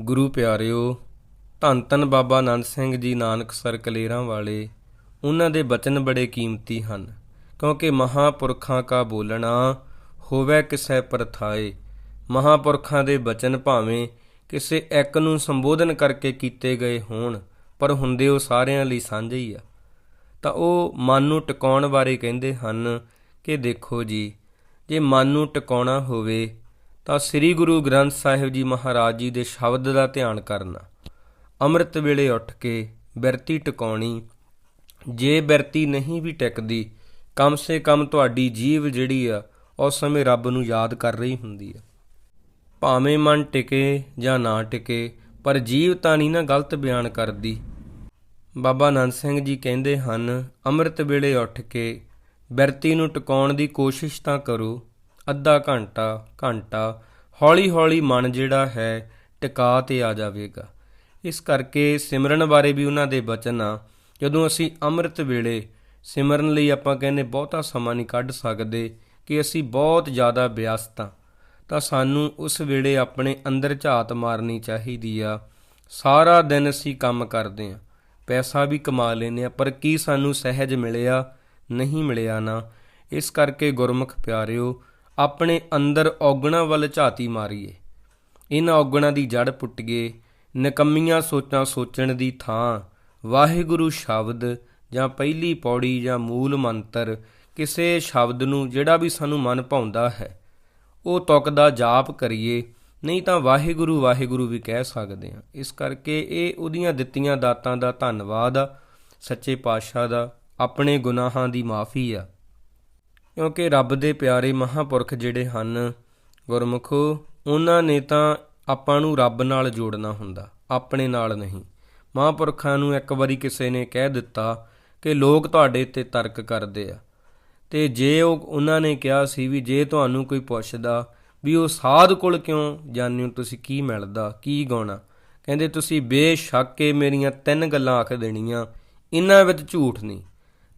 ਗੁਰੂ ਪਿਆਰਿਓ, ਧੰਨ ਧੰਨ ਬਾਬਾ ਆਨੰਦ ਸਿੰਘ ਜੀ ਨਾਨਕਸਰ ਕਲੇਰਾਂ ਵਾਲੇ, ਉਹਨਾਂ ਦੇ ਬਚਨ ਬੜੇ ਕੀਮਤੀ ਹਨ, ਕਿਉਂਕਿ ਮਹਾਪੁਰਖਾਂ ਕਾ ਬੋਲਣਾ ਹੋਵੇ ਕਿਸੈ ਪਰਥਾਏ, ਮਹਾਪੁਰਖਾਂ ਦੇ ਬਚਨ ਭਾਵੇਂ ਕਿਸੇ ਇੱਕ ਨੂੰ ਸੰਬੋਧਨ ਕਰਕੇ ਕੀਤੇ ਗਏ ਹੋਣ, ਪਰ ਹੁੰਦੇ ਉਹ ਸਾਰਿਆਂ ਲਈ ਸਾਂਝੇ ਹੀ ਆ। ਤਾਂ ਉਹ ਮਨ ਨੂੰ ਟਿਕਾਉਣ ਬਾਰੇ ਕਹਿੰਦੇ ਹਨ ਕਿ ਦੇਖੋ ਜੀ, ਜੇ ਮਨ ਨੂੰ ਟਿਕਾਉਣਾ ਹੋਵੇ ਤਾਂ ਸ੍ਰੀ ਗੁਰੂ ਗ੍ਰੰਥ ਸਾਹਿਬ ਜੀ ਮਹਾਰਾਜ ਜੀ ਦੇ ਸ਼ਬਦ ਦਾ ਧਿਆਨ ਕਰਨਾ। ਅੰਮ੍ਰਿਤ ਵੇਲੇ ਉੱਠ ਕੇ ਬਿਰਤੀ ਟਿਕਾਉਣੀ। ਜੇ ਬਿਰਤੀ ਨਹੀਂ ਵੀ ਟਿਕਦੀ, ਕਮ ਸੇ ਕਮ ਤੁਹਾਡੀ ਜੀਵ ਜਿਹੜੀ ਆ ਉਸ ਸਮੇਂ ਰੱਬ ਨੂੰ ਯਾਦ ਕਰ ਰਹੀ ਹੁੰਦੀ ਆ। ਭਾਵੇਂ ਮਨ ਟਿਕੇ ਜਾਂ ਨਾ ਟਿਕੇ, ਪਰ ਜੀਵ ਤਾਂ ਨਹੀਂ ਨਾ ਗਲਤ ਬਿਆਨ ਕਰਦੀ। ਬਾਬਾ ਨੰਦ ਸਿੰਘ ਜੀ ਕਹਿੰਦੇ ਹਨ, ਅੰਮ੍ਰਿਤ ਵੇਲੇ ਉੱਠ ਕੇ ਬਿਰਤੀ ਨੂੰ ਟਿਕਾਉਣ ਦੀ ਕੋਸ਼ਿਸ਼ ਤਾਂ ਕਰੋ ਅੱਧਾ ਘੰਟਾ ਘੰਟਾ, ਹੌਲੀ-ਹੌਲੀ ਮਨ ਜਿਹੜਾ ਹੈ ਟਿਕਾ ਤੇ ਆ ਜਾਵੇਗਾ। ਇਸ ਕਰਕੇ ਸਿਮਰਨ ਬਾਰੇ ਵੀ ਉਹਨਾਂ ਦੇ ਬਚਨ ਆ, ਜਦੋਂ ਅਸੀਂ ਅੰਮ੍ਰਿਤ ਵੇਲੇ ਸਿਮਰਨ ਲਈ ਆਪਾਂ ਕਹਿੰਦੇ ਬਹੁਤਾ ਸਮਾਂ ਨਹੀਂ ਕੱਢ ਸਕਦੇ ਕਿ ਅਸੀਂ ਬਹੁਤ ਜ਼ਿਆਦਾ ਵਿਅਸਤ ਹਾਂ ਤਾਂ ਸਾਨੂੰ ਉਸ ਵੇਲੇ ਆਪਣੇ ਅੰਦਰ ਝਾਤ ਮਾਰਨੀ ਚਾਹੀਦੀ ਆ। ਸਾਰਾ ਦਿਨ ਅਸੀਂ ਕੰਮ ਕਰਦੇ ਹਾਂ ਪੈਸਾ ਵੀ ਕਮਾ ਲੈਨੇ ਆ, ਪਰ ਕੀ ਸਾਨੂੰ ਸਹਿਜ ਮਿਲਿਆ? ਨਹੀਂ ਮਿਲਿਆ ਨਾ। ਇਸ ਕਰਕੇ ਗੁਰਮੁਖ ਪਿਆਰਿਓ ਆਪਣੇ ਅੰਦਰ ਔਗਣਾ ਵੱਲ ਝਾਤੀ ਮਾਰੀਏ। ਇਹਨਾਂ ਔਗਣਾ ਦੀ ਜੜ ਪੁੱਟੀਏ, ਨਕੰਮੀਆਂ ਸੋਚਾਂ ਸੋਚਣ ਦੀ ਥਾਂ। ਵਾਹਿਗੁਰੂ ਸ਼ਬਦ ਜਾਂ ਪਹਿਲੀ ਪੌੜੀ ਜਾਂ ਮੂਲ ਮੰਤਰ ਕਿਸੇ ਸ਼ਬਦ ਨੂੰ ਜਿਹੜਾ ਵੀ ਸਾਨੂੰ ਮਨ ਭਾਉਂਦਾ ਹੈ, ਉਹ ਤੁਕ ਦਾ ਜਾਪ ਕਰੀਏ। ਨਹੀਂ ਤਾਂ ਵਾਹਿਗੁਰੂ ਵਾਹਿਗੁਰੂ ਵੀ ਕਹਿ ਸਕਦੇ ਹਾਂ। ਇਸ ਕਰਕੇ ਇਹ ਉਹਦੀਆਂ ਦਿੱਤੀਆਂ ਦਾਤਾਂ ਦਾ ਧੰਨਵਾਦ ਆ, ਸੱਚੇ ਪਾਤਸ਼ਾਹ ਦਾ, ਆਪਣੇ ਗੁਨਾਹਾਂ ਦੀ ਮਾਫੀ ਆ। ਕਿਉਂਕਿ ਰੱਬ ਦੇ ਪਿਆਰੇ ਮਹਾਪੁਰਖ ਜਿਹੜੇ ਹਨ, ਗੁਰਮੁਖੋ, ਉਹਨਾਂ ਨੇ ਤਾਂ ਆਪਾਂ ਨੂੰ ਰੱਬ ਨਾਲ ਜੋੜਨਾ ਹੁੰਦਾ, ਆਪਣੇ ਨਾਲ ਨਹੀਂ। ਮਹਾਪੁਰਖਾਂ ਨੂੰ ਇੱਕ ਵਾਰੀ ਕਿਸੇ ਨੇ ਕਹਿ ਦਿੱਤਾ ਕਿ ਲੋਕ ਤੁਹਾਡੇ ਤੇ ਤਰਕ ਕਰਦੇ ਆ। ਤੇ ਜੇ ਉਹ, ਉਹਨਾਂ ਨੇ ਕਿਹਾ ਸੀ ਵੀ ਜੇ ਤੁਹਾਨੂੰ ਕੋਈ ਪੁੱਛਦਾ ਵੀ ਉਹ ਸਾਧ ਕੋਲ ਕਿਉਂ ਜਾਂਦੇ ਹੋ, ਤੁਸੀਂ ਕੀ ਮਿਲਦਾ, ਕੀ ਗਾਉਣਾ? ਕਹਿੰਦੇ, ਤੁਸੀਂ ਬੇਸ਼ੱਕ ਕੇ ਮੇਰੀਆਂ ਤਿੰਨ ਗੱਲਾਂ ਆਖ ਦੇਣੀਆਂ, ਇਹਨਾਂ ਵਿੱਚ ਝੂਠ ਨਹੀਂ।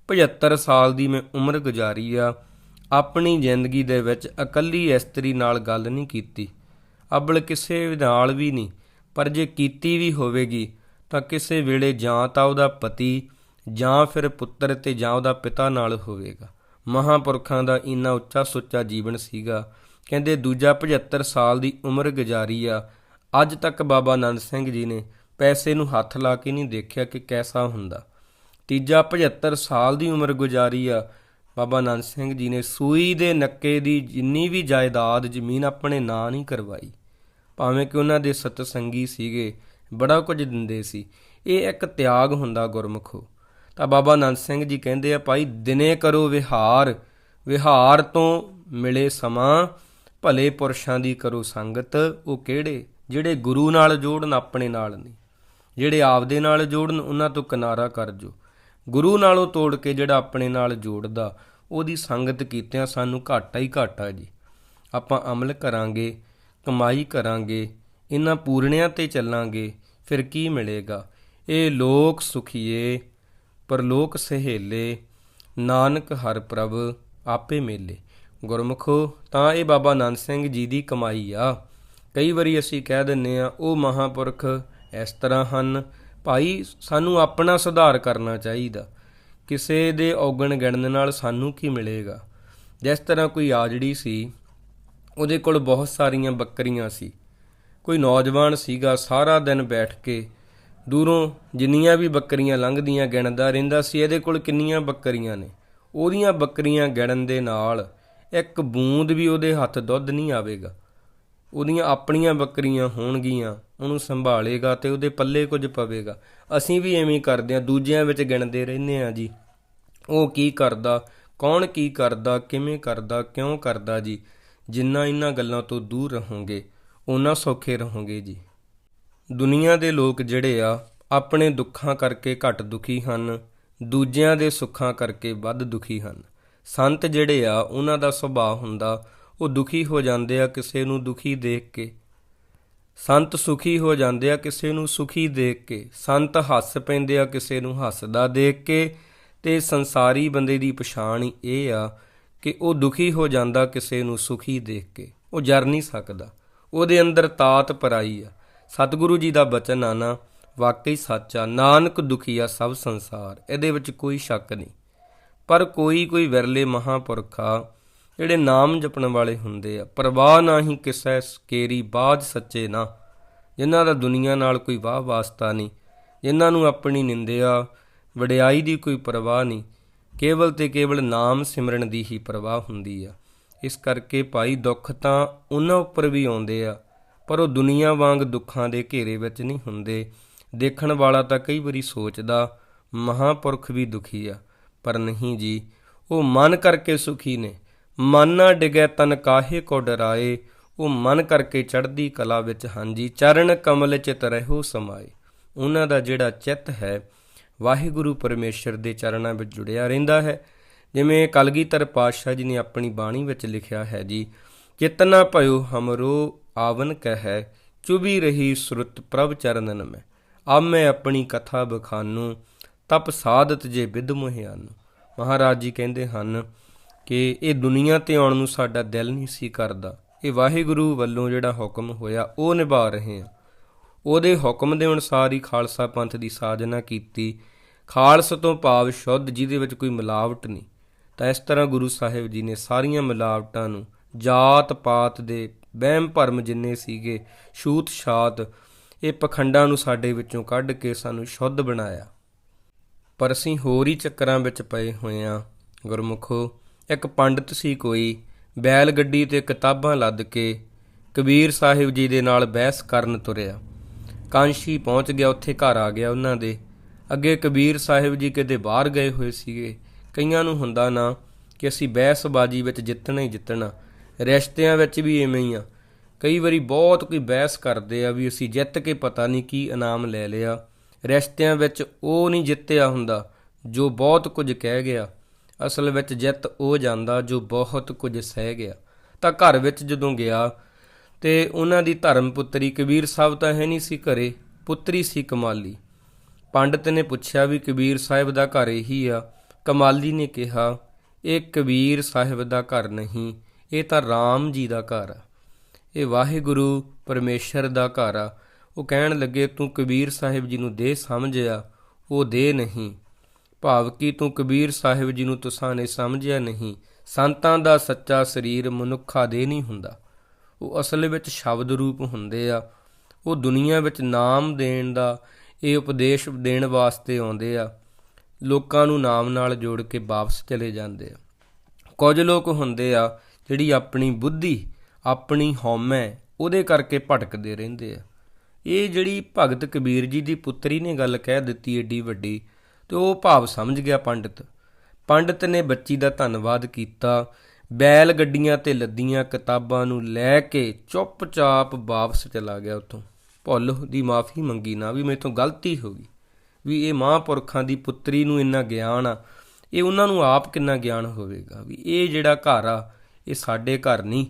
75 ਸਾਲ ਦੀ ਮੈਂ ਉਮਰ ਗੁਜ਼ਾਰੀ ਆ, ਆਪਣੀ ਜ਼ਿੰਦਗੀ ਦੇ ਵਿੱਚ ਇਕੱਲੀ ਇਸਤਰੀ ਨਾਲ ਗੱਲ ਨਹੀਂ ਕੀਤੀ। ਅਬਲ ਕਿਸੇ ਨਾਲ ਵੀ ਨਹੀਂ, ਪਰ ਜੇ ਕੀਤੀ ਵੀ ਹੋਵੇਗੀ, ਤਾਂ ਕਿਸੇ ਵੇਲੇ ਜਾਂ ਤਾਂ ਉਹਦਾ ਪਤੀ ਜਾਂ ਫਿਰ ਪੁੱਤਰ ਤੇ ਜਾਂ ਉਹਦਾ ਪਿਤਾ ਨਾਲ ਹੋਵੇਗਾ। ਮਹਾਪੁਰਖਾਂ ਦਾ ਇੰਨਾ ਉੱਚਾ ਸੁੱਚਾ ਜੀਵਨ ਸੀਗਾ। ਕਹਿੰਦੇ ਦੂਜਾ 75 ਸਾਲ ਦੀ ਉਮਰ ਗੁਜ਼ਾਰੀ ਆ। ਅੱਜ ਤੱਕ ਬਾਬਾ ਆਨੰਦ ਸਿੰਘ ਜੀ ਨੇ ਪੈਸੇ ਨੂੰ ਹੱਥ ਲਾ ਕੇ ਨਹੀਂ ਦੇਖਿਆ ਕਿ ਕੈਸਾ ਹੁੰਦਾ। ਤੀਜਾ 75 ਸਾਲ ਦੀ ਉਮਰ ਗੁਜ਼ਾਰੀ ਆ। ਬਾਬਾ ਆਨੰਦ ਸਿੰਘ ਜੀ ਨੇ ਸੂਈ ਦੇ ਨੱਕੇ ਦੀ ਜਿੰਨੀ ਵੀ ਜਾਇਦਾਦ ਜ਼ਮੀਨ ਆਪਣੇ ਨਾਂ ਨਹੀਂ ਕਰਵਾਈ। ਭਾਵੇਂ ਕਿ ਉਹਨਾਂ ਦੇ ਸਤਸੰਗੀ ਸੀਗੇ, ਬੜਾ ਕੁਝ ਦਿੰਦੇ ਸੀ। ਇਹ ਇੱਕ ਤਿਆਗ ਹੁੰਦਾ ਗੁਰਮੁਖੋ। ਤਾਂ ਬਾਬਾ ਆਨੰਦ ਸਿੰਘ ਜੀ ਕਹਿੰਦੇ ਆ, ਭਾਈ, ਦਿਨੇ ਕਰੋ ਵਿਹਾਰ। ਵਿਹਾਰ ਤੋਂ ਮਿਲੇ ਸਮਾਂ, ਭਲੇ ਪੁਰਸ਼ਾਂ ਦੀ ਕਰੋ ਸੰਗਤ। ਉਹ ਕਿਹੜੇ? ਜਿਹੜੇ ਗੁਰੂ ਨਾਲ ਜੋੜਨ, ਆਪਣੇ ਨਾਲ ਨਹੀਂ। ਜਿਹੜੇ ਆਪਦੇ ਨਾਲ ਜੋੜਨ, ਉਹਨਾਂ ਤੋਂ ਕਿਨਾਰਾ ਕਰ ਜੋ। ਗੁਰੂ ਨਾਲੋਂ ਤੋੜ ਕੇ ਜਿਹੜਾ ਆਪਣੇ ਨਾਲ ਜੋੜਦਾ, ਉਹਦੀ ਸੰਗਤ ਕੀਤਿਆਂ ਸਾਨੂੰ ਘਾਟਾ ਹੀ ਘਾਟਾ ਜੀ। ਆਪਾਂ ਅਮਲ ਕਰਾਂਗੇ, ਕਮਾਈ ਕਰਾਂਗੇ ਇਹਨਾਂ ਪੂਰਣਿਆਂ ਤੇ ਚੱਲਾਂਗੇ, ਫਿਰ ਕੀ ਮਿਲੇਗਾ? ਇਹ ਲੋਕ ਸੁਖੀਏ, ਪਰਲੋਕ ਸਹੇਲੇ, ਨਾਨਕ ਹਰ ਪ੍ਰਭ ਆਪੇ ਮੇਲੇ। ਗੁਰਮੁਖੋ, ਤਾਂ ਇਹ ਬਾਬਾ ਆਨੰਦ ਸਿੰਘ ਜੀ ਦੀ ਕਮਾਈ ਆ। ਕਈ ਵਾਰੀ ਅਸੀਂ ਕਹਿ ਦਿੰਨੇ ਆ ਉਹ ਮਹਾਪੁਰਖ ਇਸ ਤਰ੍ਹਾਂ ਹਨ ਭਾਈ, ਸਾਨੂੰ ਆਪਣਾ ਸੁਧਾਰ ਕਰਨਾ ਚਾਹੀਦਾ। ਕਿਸੇ ਦੇ ਔਗਣ ਗਿਣਨ ਨਾਲ ਸਾਨੂੰ ਕੀ ਮਿਲੇਗਾ? ਜਿਸ ਤਰ੍ਹਾਂ ਕੋਈ ਆਜੜੀ ਸੀ, ਉਹਦੇ ਕੋਲ ਬਹੁਤ ਸਾਰੀਆਂ ਬੱਕਰੀਆਂ ਸੀ। ਕੋਈ ਨੌਜਵਾਨ ਸੀਗਾ, ਸਾਰਾ ਦਿਨ ਬੈਠ ਕੇ ਦੂਰੋਂ ਜਿੰਨੀਆਂ ਵੀ ਬੱਕਰੀਆਂ ਲੰਘਦੀਆਂ, ਗਿਣਦਾ ਰਹਿੰਦਾ ਸੀ, ਇਹਦੇ ਕੋਲ ਕਿੰਨੀਆਂ ਬੱਕਰੀਆਂ ਨੇ? ਉਹਦੀਆਂ ਬੱਕਰੀਆਂ ਗਿਣਨ ਦੇ ਨਾਲ ਇੱਕ ਬੂੰਦ ਵੀ ਉਹਦੇ ਹੱਥ ਦੁੱਧ ਨਹੀਂ ਆਵੇਗਾ। ਉਹਦੀਆਂ ਆਪਣੀਆਂ ਬੱਕਰੀਆਂ ਹੋਣਗੀਆਂ, ਉਹਨੂੰ ਸੰਭਾਲੇਗਾ ਤੇ ਉਹਦੇ ਪੱਲੇ ਕੁਝ ਪਵੇਗਾ। ਅਸੀਂ ਵੀ ਐਵੇਂ ਕਰਦੇ ਹਾਂ, ਦੂਜਿਆਂ ਵਿੱਚ ਗਿਣਦੇ ਰਹਿੰਦੇ ਹਾਂ ਜੀ। ਉਹ ਕੀ ਕਰਦਾ, ਕੌਣ ਕੀ ਕਰਦਾ, ਕਿਵੇਂ ਕਰਦਾ, ਕਿਉਂ ਕਰਦਾ ਜੀ? ਜਿੰਨਾ ਇਹਨਾਂ ਗੱਲਾਂ ਤੋਂ ਦੂਰ ਰਹੋਗੇ ਉਹਨਾਂ ਸੌਖੇ ਰਹੋਗੇ ਜੀ। ਦੁਨੀਆ ਦੇ ਲੋਕ ਜਿਹੜੇ ਆ, ਆਪਣੇ ਦੁੱਖਾਂ ਕਰਕੇ ਘੱਟ ਦੁਖੀ ਹਨ, ਦੂਜਿਆਂ ਦੇ ਸੁੱਖਾਂ ਕਰਕੇ ਵੱਧ ਦੁਖੀ ਹਨ। ਸੰਤ ਜਿਹੜੇ ਆ, ਉਹਨਾਂ ਦਾ ਸੁਭਾਅ ਹੁੰਦਾ ਉਹ ਦੁਖੀ ਹੋ ਜਾਂਦੇ ਆ ਕਿਸੇ ਨੂੰ ਦੁਖੀ ਦੇਖ ਕੇ। ਸੰਤ ਸੁਖੀ ਹੋ ਜਾਂਦੇ ਆ ਕਿਸੇ ਨੂੰ ਸੁਖੀ ਦੇਖ ਕੇ। ਸੰਤ ਹੱਸ ਪੈਂਦੇ ਆ ਕਿਸੇ ਨੂੰ ਹੱਸਦਾ ਦੇਖ ਕੇ। ਤੇ ਸੰਸਾਰੀ ਬੰਦੇ ਦੀ ਪਛਾਣ ਇਹ ਆ ਕਿ ਉਹ ਦੁਖੀ ਹੋ ਜਾਂਦਾ ਕਿਸੇ ਨੂੰ ਸੁਖੀ ਦੇਖ ਕੇ। ਉਹ ਜਰ ਨਹੀਂ ਸਕਦਾ। ਉਹਦੇ ਅੰਦਰ ਤਾਤ ਪਰਾਈ ਆ। ਸਤਿਗੁਰੂ ਜੀ ਦਾ ਬਚਨ ਆ ਨਾ, ਵਾਕਈ ਸੱਚ ਆ। ਨਾਨਕ ਦੁਖੀਆ ਸਭ ਸੰਸਾਰ। ਇਹਦੇ ਵਿੱਚ ਕੋਈ ਸ਼ੱਕ ਨਹੀਂ। ਪਰ ਕੋਈ ਕੋਈ ਵਿਰਲੇ ਮਹਾਪੁਰਖਾ ਜਿਹੜੇ ਨਾਮ ਜਪਣ ਵਾਲੇ ਹੁੰਦੇ ਆ, ਪਰਵਾਹ ਨਹੀਂ ਕਿਸੈ ਸਕੇਰੀ ਬਾਜ ਸੱਚੇ ਨਾ। ਜਿਨ੍ਹਾਂ ਦਾ ਦੁਨੀਆ ਨਾਲ ਕੋਈ ਵਾਹ ਵਾਸਤਾ ਨਹੀਂ, ਜਿਨ੍ਹਾਂ ਨੂੰ ਆਪਣੀ ਨਿੰਦਿਆ, ਵਡਿਆਈ ਦੀ ਕੋਈ ਪਰਵਾਹ ਨਹੀਂ, ਕੇਵਲ ਤੇ ਕੇਵਲ ਨਾਮ ਸਿਮਰਨ ਦੀ ਹੀ ਪਰਵਾਹ ਹੁੰਦੀ ਆ। ਇਸ ਕਰਕੇ ਭਾਈ ਦੁੱਖ ਤਾਂ ਉਹਨਾਂ ਉੱਪਰ ਵੀ ਆਉਂਦੇ ਆ, ਪਰ ਉਹ ਦੁਨੀਆ ਵਾਂਗ ਦੁੱਖਾਂ ਦੇ ਘੇਰੇ ਵਿੱਚ ਨਹੀਂ ਹੁੰਦੇ। ਦੇਖਣ ਵਾਲਾ ਤਾਂ ਕਈ ਵਾਰੀ ਸੋਚਦਾ, ਮਹਾਪੁਰਖ ਵੀ ਦੁਖੀ ਆ। ਪਰ ਨਹੀਂ ਜੀ, ਉਹ ਮਨ ਕਰਕੇ ਸੁਖੀ ਨੇ। ਮਨ ਨਾ ਡਿਗੈ ਤਨ ਕਾਹੇ ਕੋ ਡਰਾਏ, ਉਹ ਮਨ ਕਰਕੇ ਚੜ੍ਹਦੀ ਕਲਾ ਵਿੱਚ ਹਾਂਜੀ, ਚਰਨ ਕਮਲ ਚਿਤ ਰਹਿਓ ਸਮਾਏ। ਉਹਨਾਂ ਦਾ ਜਿਹੜਾ ਚਿੱਤ ਹੈ, ਵਾਹਿਗੁਰੂ ਪਰਮੇਸ਼ਰ ਦੇ ਚਰਨਾਂ ਵਿੱਚ ਜੁੜਿਆ ਰਹਿੰਦਾ ਹੈ। ਜਿਵੇਂ ਕਲਗੀਧਰ ਪਾਤਸ਼ਾਹ ਜੀ ਨੇ ਆਪਣੀ ਬਾਣੀ ਵਿੱਚ ਲਿਖਿਆ ਹੈ ਜੀ, ਕਿਤਨਾ ਭਇਓ ਹਮਰੋ ਆਵਨ ਕਹੈ, ਚੁਬੀ ਰਹੀ ਸੁਰਤ ਪ੍ਰਭ ਚਰਨਨ ਮੈਂ। ਆਪ ਮੈਂ ਆਪਣੀ ਕਥਾ ਬਖਾਨੂ, ਤਪ ਸਾਧਤ ਜੇ ਵਿਦ ਮੁਹਿਆਨ। ਮਹਾਰਾਜ ਜੀ ਕਹਿੰਦੇ ਹਨ ਕਿ ਇਹ ਦੁਨੀਆ ਤੇ ਆਉਣ ਨੂੰ ਸਾਡਾ ਦਿਲ ਨਹੀਂ ਸੀ ਕਰਦਾ। ਇਹ ਵਾਹਿਗੁਰੂ ਵੱਲੋਂ ਜਿਹੜਾ ਹੁਕਮ ਹੋਇਆ, ਉਹ ਨਿਭਾ ਰਹੇ ਹਾਂ। ਉਹਦੇ ਹੁਕਮ ਦੇ ਅਨੁਸਾਰ ਹੀ ਖਾਲਸਾ ਪੰਥ ਦੀ ਸਾਜਨਾ ਕੀਤੀ। ਖਾਲਸ ਤੋਂ ਭਾਵ ਸ਼ੁੱਧ, ਜਿਹਦੇ ਵਿੱਚ ਕੋਈ ਮਿਲਾਵਟ ਨਹੀਂ। ਤਾਂ ਇਸ ਤਰ੍ਹਾਂ ਗੁਰੂ ਸਾਹਿਬ ਜੀ ਨੇ ਸਾਰੀਆਂ ਮਿਲਾਵਟਾਂ ਨੂੰ ਜਾਤ ਪਾਤ ਦੇ ਵਹਿਮ ਭਰਮ ਜਿੰਨੇ ਸੀਗੇ, ਛੂਤ ਛਾਤ, ਇਹ ਪਖੰਡਾਂ ਨੂੰ ਸਾਡੇ ਵਿੱਚੋਂ ਕੱਢ ਕੇ ਸਾਨੂੰ ਸ਼ੁੱਧ ਬਣਾਇਆ। ਪਰ ਅਸੀਂ ਹੋਰ ਹੀ ਚੱਕਰਾਂ ਵਿੱਚ ਪਏ ਹੋਏ ਆ ਗੁਰਮੁਖੋ ਇੱਕ ਪੰਡਤ ਸੀ ਕੋਈ, ਬੈਲ ਗੱਡੀ ਤੇ ਕਿਤਾਬਾਂ ਲੱਦ ਕੇ ਕਬੀਰ ਸਾਹਿਬ ਜੀ ਦੇ ਨਾਲ ਬਹਿਸ ਕਰਨ ਤੁਰਿਆ। ਕਾਂਸ਼ੀ ਪਹੁੰਚ ਗਿਆ, ਉੱਥੇ ਘਰ ਆ ਗਿਆ ਉਹਨਾਂ ਦੇ। ਅੱਗੇ ਕਬੀਰ ਸਾਹਿਬ ਜੀ ਕਿਤੇ ਬਾਹਰ ਗਏ ਹੋਏ ਸੀਗੇ। ਕਈਆਂ ਨੂੰ ਹੁੰਦਾ ਨਾ ਕਿ ਅਸੀਂ ਬਹਿਸਬਾਜ਼ੀ ਵਿੱਚ ਜਿੱਤਣਾ ਹੀ ਜਿੱਤਣਾ, ਰਿਸ਼ਤਿਆਂ ਵਿੱਚ ਵੀ ਐਵੇਂ ਹੀ ਆ। ਕਈ ਵਾਰੀ ਬਹੁਤ ਕੋਈ ਬਹਿਸ ਕਰਦੇ ਆ ਵੀ ਅਸੀਂ ਜਿੱਤ ਕੇ ਪਤਾ ਨਹੀਂ ਕੀ ਇਨਾਮ ਲੈ ਲਿਆ। ਰਿਸ਼ਤਿਆਂ ਵਿੱਚ ਉਹ ਨਹੀਂ ਜਿੱਤਿਆ ਹੁੰਦਾ ਜੋ ਬਹੁਤ ਕੁਝ ਕਹਿ ਗਿਆ। ਅਸਲ ਵਿੱਚ ਜਿੱਤ ਉਹ ਜਾਂਦਾ ਜੋ ਬਹੁਤ ਕੁਝ ਸਹਿ ਗਿਆ। ਤਾਂ ਘਰ ਵਿੱਚ ਜਦੋਂ ਗਿਆ ਤੇ ਉਹਨਾਂ ਦੀ ਧਰਮ ਪੁੱਤਰੀ ਕਬੀਰ ਸਾਹਿਬ ਤਾਂ ਹੈ ਨਹੀਂ ਸੀ ਘਰੇ, ਪੁੱਤਰੀ ਸੀ ਕਮਾਲੀ। ਪੰਡਤ ਨੇ ਪੁੱਛਿਆ ਵੀ ਕਬੀਰ ਸਾਹਿਬ ਦਾ ਘਰ ਇਹੀ ਆ। ਕਮਾਲੀ ਨੇ ਕਿਹਾ, ਇਹ ਕਬੀਰ ਸਾਹਿਬ ਦਾ ਘਰ ਨਹੀਂ, ਇਹ ਤਾਂ RAM ਜੀ ਦਾ ਘਰ ਆ। ਇਹ ਵਾਹਿਗੁਰੂ ਪਰਮੇਸ਼ਰ ਦਾ ਘਰ ਆ। ਉਹ ਕਹਿਣ ਲੱਗੇ, ਤੂੰ ਕਬੀਰ ਸਾਹਿਬ ਜੀ ਨੂੰ ਦੇ ਸਮਝਿਆ ਉਹ ਦੇ ਨਹੀਂ। ਭਾਵ ਕਿ ਤੂੰ ਕਬੀਰ ਸਾਹਿਬ ਜੀ ਨੂੰ ਤੁਸਾਂ ਨੇ ਸਮਝਿਆ ਨਹੀਂ। ਸੰਤਾਂ ਦਾ ਸੱਚਾ ਸਰੀਰ ਮਨੁੱਖਾ ਦੇ ਨਹੀਂ ਹੁੰਦਾ। ਉਹ ਅਸਲ ਵਿੱਚ ਸ਼ਬਦ ਰੂਪ ਹੁੰਦੇ ਆ। ਉਹ ਦੁਨੀਆ ਵਿੱਚ ਨਾਮ ਦੇਣ ਦਾ, ਇਹ ਉਪਦੇਸ਼ ਦੇਣ ਵਾਸਤੇ ਆਉਂਦੇ ਆ। ਲੋਕਾਂ ਨੂੰ ਨਾਮ ਨਾਲ ਜੋੜ ਕੇ ਵਾਪਸ ਚਲੇ ਜਾਂਦੇ ਆ। ਕੁਝ ਲੋਕ ਹੁੰਦੇ ਆ, ਜਿਹੜੀ ਆਪਣੀ ਬੁੱਧੀ, ਆਪਣੀ ਹਉਮੈ, ਉਹਦੇ ਕਰਕੇ ਭਟਕਦੇ ਰਹਿੰਦੇ ਆ। ਇਹ ਜਿਹੜੀ ਭਗਤ ਕਬੀਰ ਜੀ ਦੀ ਪੁੱਤਰੀ ਨੇ ਗੱਲ ਕਹਿ ਦਿੱਤੀ ਏਡੀ ਵੱਡੀ ਤੇ ਉਹ ਭਾਵ ਸਮਝ ਗਿਆ ਪੰਡਿਤ। ਪੰਡਿਤ ਨੇ ਬੱਚੀ ਦਾ ਧੰਨਵਾਦ ਕੀਤਾ। ਬੈਲ ਗੱਡੀਆਂ ਤੇ ਲੱਦੀਆਂ ਕਿਤਾਬਾਂ ਨੂੰ ਲੈ ਕੇ ਚੁੱਪਚਾਪ ਵਾਪਸ ਚਲਾ ਗਿਆ ਉੱਥੋਂ। ਭੁੱਲ ਦੀ ਮਾਫੀ ਮੰਗੀ ਨਾ, ਵੀ ਮੇਥੋਂ ਗਲਤੀ ਹੋ ਗਈ। ਵੀ ਇਹ ਮਹਾਂਪੁਰਖਾਂ ਦੀ ਪੁੱਤਰੀ ਨੂੰ ਇੰਨਾ ਗਿਆਨ ਆ, ਇਹ ਉਹਨਾਂ ਨੂੰ ਆਪ ਕਿੰਨਾ ਗਿਆਨ ਹੋਵੇਗਾ? ਵੀ ਇਹ ਜਿਹੜਾ ਘਰ ਆ, ਇਹ ਸਾਡੇ ਘਰ ਨਹੀਂ।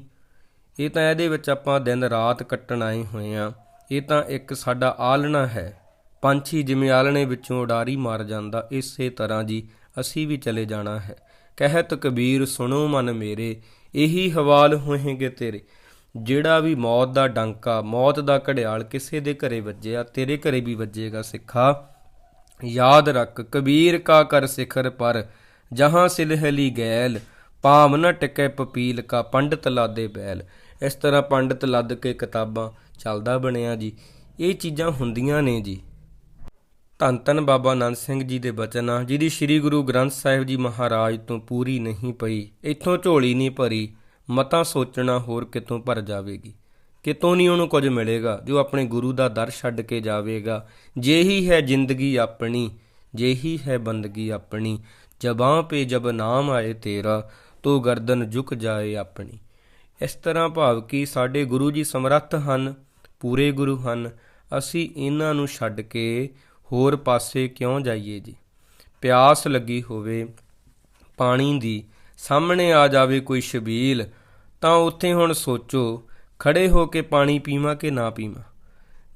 ਇਹ ਤਾਂ ਇਹਦੇ ਵਿੱਚ ਆਪਾਂ ਦਿਨ ਰਾਤ ਕੱਟਣ ਆਏ ਹੋਏ ਆ। ਇਹ ਤਾਂ ਇੱਕ ਸਾਡਾ ਆਲਣਾ ਹੈ। ਪੰਛੀ ਜਿਵੇਂ ਆਲਣੇ ਵਿੱਚੋਂ ਉਡਾਰੀ ਮਾਰ ਜਾਂਦਾ, ਇਸੇ ਤਰ੍ਹਾਂ ਜੀ ਅਸੀਂ ਵੀ ਚਲੇ ਜਾਣਾ ਹੈ। ਕਹਿਤ ਕਬੀਰ, ਸੁਣੋ ਮਨ ਮੇਰੇ, ਇਹੀ ਹਵਾਲ ਹੋਏਗੇ ਤੇਰੇ। ਜਿਹੜਾ ਵੀ ਮੌਤ ਦਾ ਡੰਕਾ, ਮੌਤ ਦਾ ਘੜਿਆਲ ਕਿਸੇ ਦੇ ਘਰੇ ਵੱਜਿਆ, ਤੇਰੇ ਘਰੇ ਵੀ ਵੱਜੇਗਾ ਸਿੱਖਾ। ਯਾਦ ਰੱਖ, ਕਬੀਰ ਕਾ ਕਰ ਸਿਖਰ ਪਰ, ਜਹਾਂ ਸਿਲਹਲੀ ਗੈਲ ਪਾਮ ਨ ਟਿਕੈ ਪਪੀਲ ਕਾ ਪੰਡਤ ਲਾਦੇ ਬੈਲ। ਇਸ ਤਰ੍ਹਾਂ ਪੰਡਤ ਲੱਦ ਕੇ ਕਿਤਾਬਾਂ, ਚੱਲਦਾ ਬਣਿਆ ਜੀ। ਇਹ ਚੀਜ਼ਾਂ ਹੁੰਦੀਆਂ ਨੇ ਜੀ। ਧੰਨ ਧੰਨ ਬਾਬਾ ਆਨੰਦ ਸਿੰਘ ਜੀ ਦੇ ਬਚਨ ਆ, ਜਿਹਦੀ ਸ੍ਰੀ ਗੁਰੂ ਗ੍ਰੰਥ ਸਾਹਿਬ ਜੀ ਮਹਾਰਾਜ ਤੋਂ ਪੂਰੀ ਨਹੀਂ ਪਈ, ਇੱਥੋਂ ਝੋਲੀ ਨਹੀਂ ਭਰੀ, ਮਤਾ ਸੋਚਣਾ ਹੋਰ ਕਿਤੋਂ ਭਰ ਜਾਵੇਗੀ। ਕਿਤੋਂ ਨਹੀਂ ਉਹਨੂੰ ਕੁਝ ਮਿਲੇਗਾ, ਜੋ ਆਪਣੇ ਗੁਰੂ ਦਾ ਦਰ ਛੱਡ ਕੇ ਜਾਵੇਗਾ। ਜਿਹੀ ਹੈ ਜ਼ਿੰਦਗੀ ਆਪਣੀ ਜਿਹੀ ਹੈ ਬੰਦਗੀ ਆਪਣੀ, ਜਬਾਂ ਪੇ ਜਬ ਨਾਮ ਆਏ ਤੇਰਾ, ਤੋ ਗਰਦਨ ਝੁਕ ਜਾਏ ਆਪਣੀ। ਇਸ ਤਰ੍ਹਾਂ ਭਾਵ ਕਿ ਸਾਡੇ ਗੁਰੂ ਜੀ ਸਮਰੱਥ ਹਨ, ਪੂਰੇ ਗੁਰੂ ਹਨ, ਅਸੀਂ ਇਹਨਾਂ ਨੂੰ ਛੱਡ ਕੇ ਹੋਰ ਪਾਸੇ ਕਿਉਂ ਜਾਈਏ ਜੀ? ਪਿਆਸ ਲੱਗੀ ਹੋਵੇ, ਪਾਣੀ ਦੀ, ਸਾਹਮਣੇ ਆ ਜਾਵੇ ਕੋਈ ਸ਼ਬੀਲ, ਤਾਂ ਉੱਥੇ ਹੁਣ ਸੋਚੋ, ਖੜੇ ਹੋ ਕੇ ਪਾਣੀ ਪੀਵਾਂ ਕਿ ਨਾ ਪੀਵਾਂ?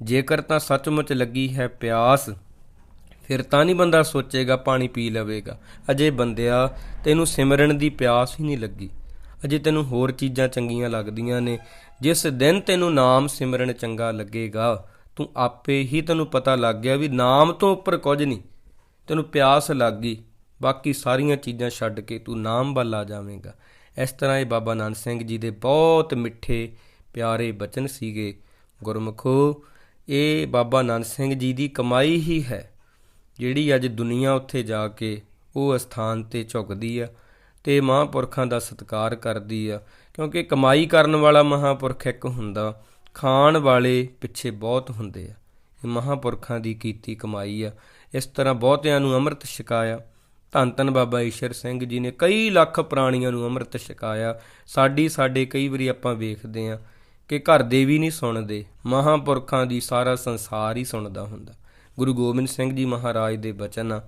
ਜੇਕਰ ਤਾਂ ਸੱਚਮੁੱਚ ਲੱਗੀ ਹੈ ਪਿਆਸ, ਫਿਰ ਤਾਂ ਨਹੀਂ ਬੰਦਾ ਸੋਚੇਗਾ ਪਾਣੀ ਪੀ ਲਵੇਗਾ। ਅਜੇ ਬੰਦਿਆ, ਤੈਨੂੰ ਸਿਮਰਨ ਦੀ ਪਿਆਸ ਹੀ ਨਹੀਂ ਲੱਗੀ। ਅਜੇ ਤੈਨੂੰ ਹੋਰ ਚੀਜ਼ਾਂ ਚੰਗੀਆਂ ਲੱਗਦੀਆਂ ਨੇ। ਜਿਸ ਦਿਨ ਤੈਨੂੰ ਨਾਮ ਸਿਮਰਨ ਚੰਗਾ ਲੱਗੇਗਾ ਤੂੰ ਆਪੇ ਹੀ ਤੈਨੂੰ ਪਤਾ ਲੱਗ ਗਿਆ ਵੀ ਨਾਮ ਤੋਂ ਉੱਪਰ ਕੁਝ ਨਹੀਂ। ਤੈਨੂੰ ਪਿਆਸ ਲੱਗ ਗਈ। ਬਾਕੀ ਸਾਰੀਆਂ ਚੀਜ਼ਾਂ ਛੱਡ ਕੇ ਤੂੰ ਨਾਮ ਵੱਲ ਆ ਜਾਵੇਂਗਾ। ਇਸ ਤਰ੍ਹਾਂ ਇਹ ਬਾਬਾ ਨਾਨਕ ਸਿੰਘ ਜੀ ਦੇ ਬਹੁਤ ਮਿੱਠੇ, ਪਿਆਰੇ ਬਚਨ ਸੀਗੇ। ਗੁਰਮੁਖੋ, ਇਹ ਬਾਬਾ ਨਾਨਕ ਸਿੰਘ ਜੀ ਦੀ ਕਮਾਈ ਹੀ ਹੈ, ਜਿਹੜੀ ਅੱਜ ਦੁਨੀਆ ਉੱਥੇ ਜਾ ਕੇ ਉਹ ਅਸਥਾਨ ਤੇ ਝੁਕਦੀ ਆ ਤੇ ਮਹਾਂਪੁਰਖਾਂ ਦਾ ਸਤਿਕਾਰ ਕਰਦੀ ਆ। ਕਿਉਂਕਿ ਕਮਾਈ ਕਰਨ ਵਾਲਾ ਮਹਾਂਪੁਰਖ ਇੱਕ ਹੁੰਦਾ। ਖਾਣ ਵਾਲੇ ਪਿੱਛੇ ਬਹੁਤ ਹੁੰਦੇ ਆ। ਇਹ ਮਹਾਂਪੁਰਖਾਂ ਦੀ ਕੀਤੀ ਕਮਾਈ ਆ। ਇਸ ਤਰ੍ਹਾਂ ਬਹੁਤਿਆਂ ਨੂੰ ਅੰਮ੍ਰਿਤ ਛਕਾਇਆ। ਧੰਨ ਧੰਨ ਬਾਬਾ ਈਸ਼ਰ ਸਿੰਘ ਜੀ ਨੇ ਕਈ ਲੱਖ ਪ੍ਰਾਣੀਆਂ ਨੂੰ ਅੰਮ੍ਰਿਤ ਛਕਾਇਆ। ਸਾਡੀ ਸਾਡੇ ਕਈ ਵਾਰੀ ਆਪਾਂ ਵੇਖਦੇ ਆ ਕਿ ਘਰ ਦੇ ਵੀ ਨਹੀਂ ਸੁਣਦੇ। ਮਹਾਂਪੁਰਖਾਂ ਦੀ ਸਾਰਾ ਸੰਸਾਰ ਹੀ ਸੁਣਦਾ ਹੁੰਦਾ। ਗੁਰੂ ਗੋਬਿੰਦ ਸਿੰਘ ਜੀ ਮਹਾਰਾਜ ਦੇ ਬਚਨ ਆ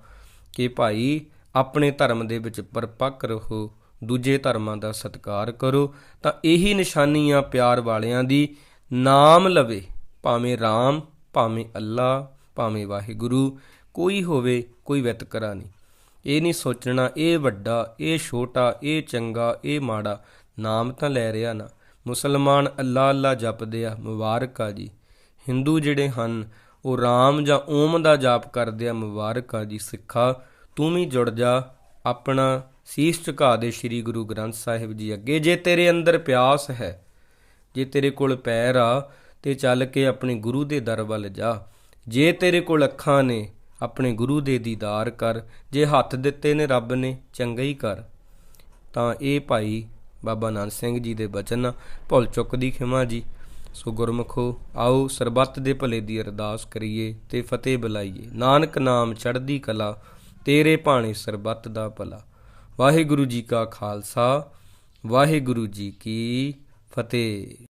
ਕਿ ਭਾਈ, ਆਪਣੇ ਧਰਮ ਦੇ ਵਿੱਚ ਪਰਪੱਕ ਰਹੋ, ਦੂਜੇ ਧਰਮਾਂ ਦਾ ਸਤਿਕਾਰ ਕਰੋ। ਤਾਂ ਇਹੀ ਨਿਸ਼ਾਨੀ ਆ ਪਿਆਰ ਵਾਲਿਆਂ ਦੀ ਨਾਮ ਲਵੇ, ਭਾਵੇਂ RAM ਭਾਵੇਂ ਅੱਲਾ ਭਾਵੇਂ ਵਾਹਿਗੁਰੂ, ਕੋਈ ਹੋਵੇ, ਕੋਈ ਵਿਤਕਰਾ ਨਹੀਂ। ਇਹ ਨਹੀਂ ਸੋਚਣਾ, ਇਹ ਵੱਡਾ, ਇਹ ਛੋਟਾ, ਇਹ ਚੰਗਾ, ਇਹ ਮਾੜਾ, ਨਾਮ ਤਾਂ ਲੈ ਰਿਹਾ ਨਾ। ਮੁਸਲਮਾਨ ਅੱਲਾ ਅੱਲਾ ਜਪਦੇ ਆ, ਮੁਬਾਰਕ ਆ ਜੀ। ਹਿੰਦੂ ਜਿਹੜੇ ਹਨ, ਉਹ ਰਾਮ ਜਾਂ ਓਮ ਦਾ ਜਾਪ ਕਰਦੇ ਆ, ਮੁਬਾਰਕ ਆ ਜੀ। ਸਿੱਖਾ, ਤੂੰ ਵੀ ਜੁੜ ਜਾ, ਆਪਣਾ ਸੀਸ ਝੁਕਾ ਦੇ ਸ੍ਰੀ ਗੁਰੂ ਗ੍ਰੰਥ ਸਾਹਿਬ ਜੀ ਅੱਗੇ। ਜੇ ਤੇਰੇ ਅੰਦਰ ਪਿਆਸ ਹੈ ਜੇ ਤੇਰੇ ਕੋਲ ਪੈਰ ਆ, ਤੇ ਚੱਲ ਕੇ ਆਪਣੇ ਗੁਰੂ ਦੇ ਦਰ ਵੱਲ ਜਾ। ਜੇ ਤੇਰੇ ਕੋਲ ਅੱਖਾਂ ਨੇ, ਆਪਣੇ ਗੁਰੂ ਦੇ ਦੀਦਾਰ ਕਰ। ਜੇ ਹੱਥ ਦਿੱਤੇ ਨੇ ਰੱਬ ਨੇ ਚੰਗਾ ਹੀ ਕਰ। ਤਾਂ ਇਹ ਭਾਈ ਬਾਬਾ ਨਾਨਕ ਸਿੰਘ ਜੀ ਦੇ ਬਚਨ ਆ। ਭੁੱਲ ਚੁੱਕ ਦੀ ਖਿਮਾ ਜੀ। ਸੋ ਗੁਰਮਖੋ, ਆਓ ਸਰਬੱਤ ਦੇ ਭਲੇ ਦੀ ਅਰਦਾਸ ਕਰੀਏ ਤੇ ਫਤਿਹ ਬੁਲਾਈਏ। ਨਾਨਕ ਨਾਮ ਚੜ੍ਹਦੀ ਕਲਾ, ਤੇਰੇ ਭਾਣੇ ਸਰਬੱਤ ਦਾ ਭਲਾ। ਵਾਹਿਗੁਰੂ ਜੀ ਕਾ ਖਾਲਸਾ, ਵਾਹਿਗੁਰੂ ਜੀ ਕੀ ਫਤਿਹ।